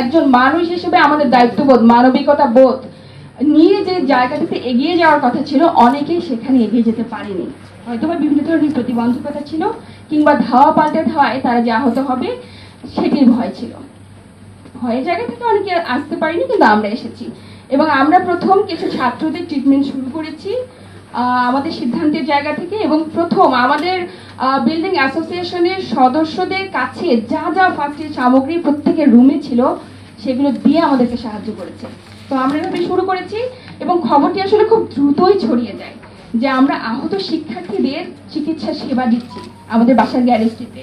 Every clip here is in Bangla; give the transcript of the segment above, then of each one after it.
একজন মানুষ হিসেবে আমাদের দায়িত্ববোধ, মানবিকতা বোধ। নিয়ে যে জায়গাটাতে এগিয়ে যাওয়ার কথা ছিল, অনেকেই সেখানে এগিয়ে যেতে পারেনি। হয়তো বা বিভিন্ন ধরনের প্রতিবন্ধকতা ছিল, কিংবা ধাওয়া পাল্টে ধাওয়ায় তারা যে আহত হবে, সেটির ভয় ছিল। ভয়ের জায়গা থেকে অনেকে আসতে পারিনি, কিন্তু আমরা এসেছি। এবং আমরা প্রথম কিছু ছাত্রদের ট্রিটমেন্ট শুরু করেছি। আমাদের সিদ্ধান্তের জায়গা থেকে এবং প্রথম আমাদের বিল্ডিং অ্যাসোসিয়েশনের সদস্যদের কাছে যা যা ফার্স্ট এড সামগ্রী প্রত্যেকের রুমে ছিল, সেগুলো দিয়ে আমাদেরকে সাহায্য করেছে। তো আমরা এভাবে শুরু করেছি এবং খবরটি আসলে খুব দ্রুতই ছড়িয়ে যায় যে আমরা আহত শিক্ষার্থীদের চিকিৎসা সেবা দিচ্ছি আমাদের বাসার গ্যারেজটিতে।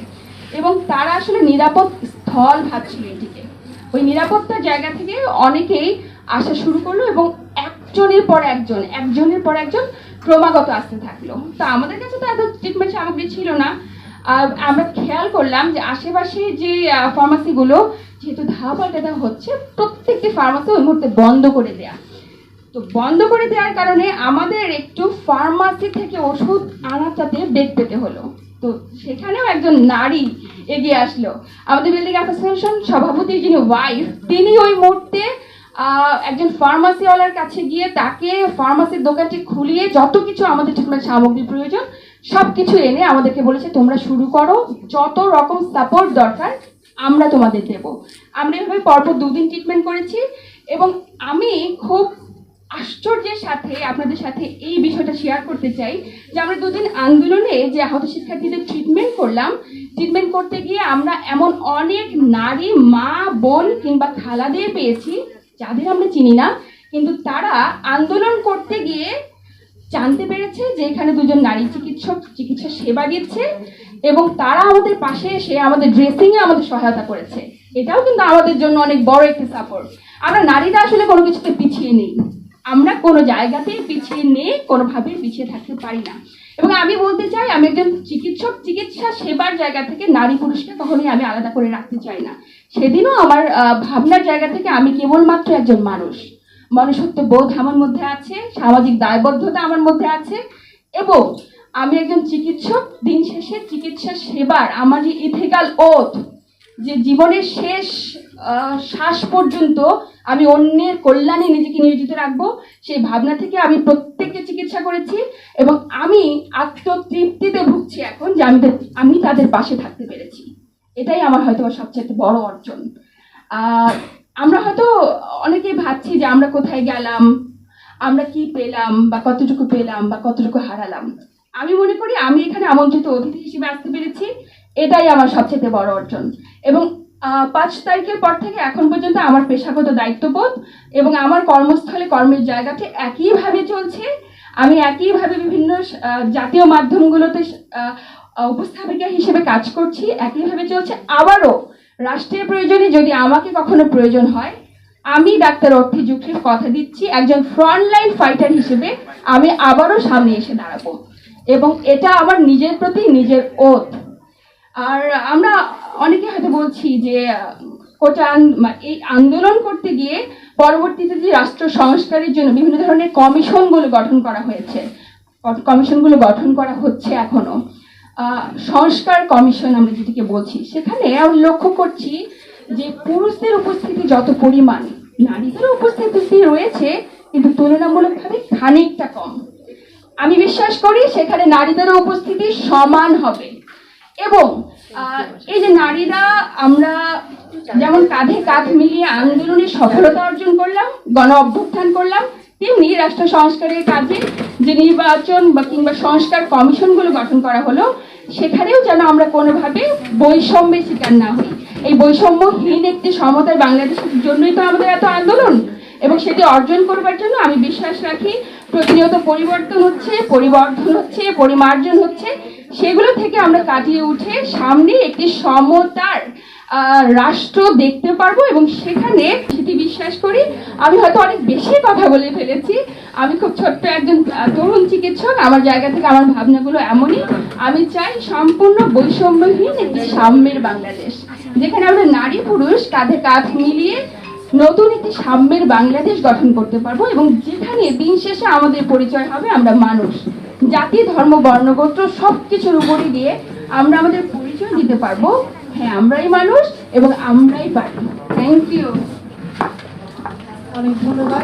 এবং তারা আসলে নিরাপদ স্থল ভাবছিল এটিকে। ওই নিরাপত্তার জায়গা থেকে অনেকেই আসা শুরু করল এবং একজনের পর একজন, একজনের পর একজন ক্রমাগত আসতে থাকল। তো আমাদের কাছে তো এত ট্রিটমেন্ট সামগ্রী ছিল না। আমরা খেয়াল করলাম যে আশেপাশে যে ফার্মাসিগুলো যেহেতু ধাওয়া পাল্টাতে হচ্ছে, প্রত্যেকটি ফার্মাসি ওই মুহূর্তে বন্ধ করে দেয়া। তো বন্ধ করে দেওয়ার কারণে আমাদের একটু ফার্মাসি থেকে ওষুধ আনাটাতে বেগ পেতে হলো। তো সেখানেও একজন নারী এগিয়ে আসলো। আমাদের বিল্ডিং অ্যাসোসিয়েশন সভাপতি যিনি ওয়াইফ তিনি ওই মুহূর্তে একজন ফার্মাসিওয়ালার কাছে গিয়ে তাকে ফার্মাসির দোকানটি খুলিয়ে যত কিছু আমাদের ট্রিটমেন্ট সামগ্রী প্রয়োজন সব কিছু এনে আমাদেরকে বলেছে, তোমরা শুরু করো। যত রকম সাপোর্ট দরকার, আমরা তোমাদের দেব। আমরা এভাবে পরপর দুদিন ট্রিটমেন্ট করেছি এবং আমি খুব আশ্চর্যের সাথে আপনাদের সাথে এই বিষয়টা শেয়ার করতে চাই যে আমরা দুদিন আন্দোলনে যে আহত শিক্ষার্থীদের ট্রিটমেন্ট করলাম ট্রিটমেন্ট করতে গিয়ে আমরা এমন অনেক নারী, মা, বোন কিংবা খালাদের পেয়েছি যাদের আমরা চিনি না, কিন্তু তারা আন্দোলন করতে গিয়ে জানতে পেরেছে যে এখানে দুজন নারী চিকিৎসক চিকিৎসা সেবা দিচ্ছে এবং তারা আমাদের পাশে এসে আমাদের ড্রেসিংয়ে আমাদের সহায়তা করেছে। এটাও কিন্তু আমাদের জন্য অনেক বড় একটি সাপোর্ট আমরা নারীরা আসলে কোনো কিছুতে পিছিয়ে নেই। আমরা কোনো জায়গাতেই পিছিয়ে নেই, কোনোভাবেই পিছিয়ে থাকতে পারি না। এবং আমি বলতে চাই, আমি একজন চিকিৎসক, চিকিৎসা সেবার জায়গা থেকে নারী পুরুষকে কখনোই আমি আলাদা করে রাখতে চাই না। সেদিনও আমার ভাবনার জায়গা থেকে আমি কেবলমাত্র একজন মানুষ। মনুষ্যত্ব বোধ আমার মধ্যে আছে, সামাজিক দায়বদ্ধতা আমার মধ্যে আছে এবং আমি একজন চিকিৎসক। দিন শেষে চিকিৎসা সেবার আমার যে ইথিক্যাল ওথ যে জীবনের শেষ শ্বাস পর্যন্ত আমি অন্যের কল্যাণে নিজেকে নিয়োজিত রাখব, সেই ভাবনা থেকে আমি প্রত্যেককে চিকিৎসা করেছি এবং আমি আত্মতৃপ্তিতে ভুগছি এখন যে আমি আমি তাদের পাশে থাকতে পেরেছি। এটাই আমার হয়তো সবচেয়ে বড় অর্জন। আমরা হয়তো অনেকেই ভাবছি যে আমরা কোথায় গেলাম, আমরা কি পেলাম, বা কতটুকু পেলাম, বা কতটুকু হারালাম। আমি মনে করি আমি এখানে আমন্ত্রিত অতিথি হিসেবে আসতে পেরেছি। এটাই আমার সবচেয়ে বড় অর্জন। এবং পাঁচ তারিখের পর থেকে এখন পর্যন্ত আমার পেশাগত দায়িত্ববোধ এবং আমার কর্মস্থলে কর্মের জায়গাটি একইভাবে চলছে। আমি একইভাবে বিভিন্ন জাতীয় মাধ্যমগুলোতে উপস্থাপিকা হিসেবে কাজ করছি, একইভাবে চলছে। আবারও রাষ্ট্রের প্রয়োজনে যদি আমাকে কখনো প্রয়োজন হয়, আমি ডাক্তার অর্থী যুক্তির কথা দিচ্ছি, একজন ফ্রন্টলাইন ফাইটার হিসেবে আমি আবারও সামনে এসে দাঁড়াবো। এবং এটা আমার নিজের প্রতি নিজের ওত। আর আমরা অনেকে হয়তো বলছি যে, কোটা এই আন্দোলন করতে গিয়ে পরবর্তীতে যে রাষ্ট্র সংস্কারের জন্য বিভিন্ন ধরনের কমিশনগুলো গঠন করা হয়েছে কমিশনগুলো গঠন করা হচ্ছে এখনও। সংস্কার কমিশন আমরা যেটিকে বলছি, সেখানে আমরা লক্ষ্য করছি যে পুরুষদের উপস্থিতি যত পরিমাণ নারীদের উপস্থিতি রয়েছে, কিন্তু তুলনামূলকভাবে খানিকটা কম। আমি বিশ্বাস করি সেখানে নারীদেরও উপস্থিতি সমান হবে। এবং এই যে নারীরা আমরা যেমন কাঁধে কাঁধ মিলিয়ে আন্দোলনে সফলতা অর্জন করলাম গণ অভ্যুত্থান করলাম তেমনি রাষ্ট্র সংস্কারের কাজে যে নির্বাচন বা কিংবা সংস্কার কমিশনগুলো গঠন করা হলো সেখানেও যেন আমরা কোনোভাবে বৈষম্যের শিকার না হই। এই বৈষম্যহীন একটি সমতায় বাংলাদেশের জন্যই তো আমাদের এত আন্দোলন এবং সেটি অর্জন করবার জন্য আমি বিশ্বাস রাখি প্রতিনিয়ত পরিবর্তন হচ্ছে পরিবর্ধন হচ্ছে পরিমার্জন হচ্ছে। সেগুলো থেকে আমরা কাটিয়ে উঠে সামনে একটি সমতার রাষ্ট্র দেখতে পারব এবং সেখানে সেটি বিশ্বাস করি। আমি হয়তো অনেক বেশি কথা বলে ফেলেছি। আমি খুব ছোট্ট একজন তরুণ চিকিৎসক। আমার জায়গা থেকে আমার ভাবনাগুলো এমনই। আমি চাই সম্পূর্ণ বৈষম্যহীন একটি সাম্যের বাংলাদেশ, যেখানে আমরা নারী পুরুষ কাঁধে কাঁধ মিলিয়ে নতুন একটি সাম্যের বাংলাদেশ গঠন করতে পারব এবং যেখানে দিন শেষে আমাদের পরিচয় হবে, আমরা মানুষ। জাতি, ধর্ম বর্ণগোত্র সব কিছুর উপরে দিয়ে আমরা আমাদের পরিচয় দিতে পারব। হ্যাঁ আমরাই মানুষ এবং আমরাই পারি থ্যাংক ইউ অনেক ধন্যবাদ।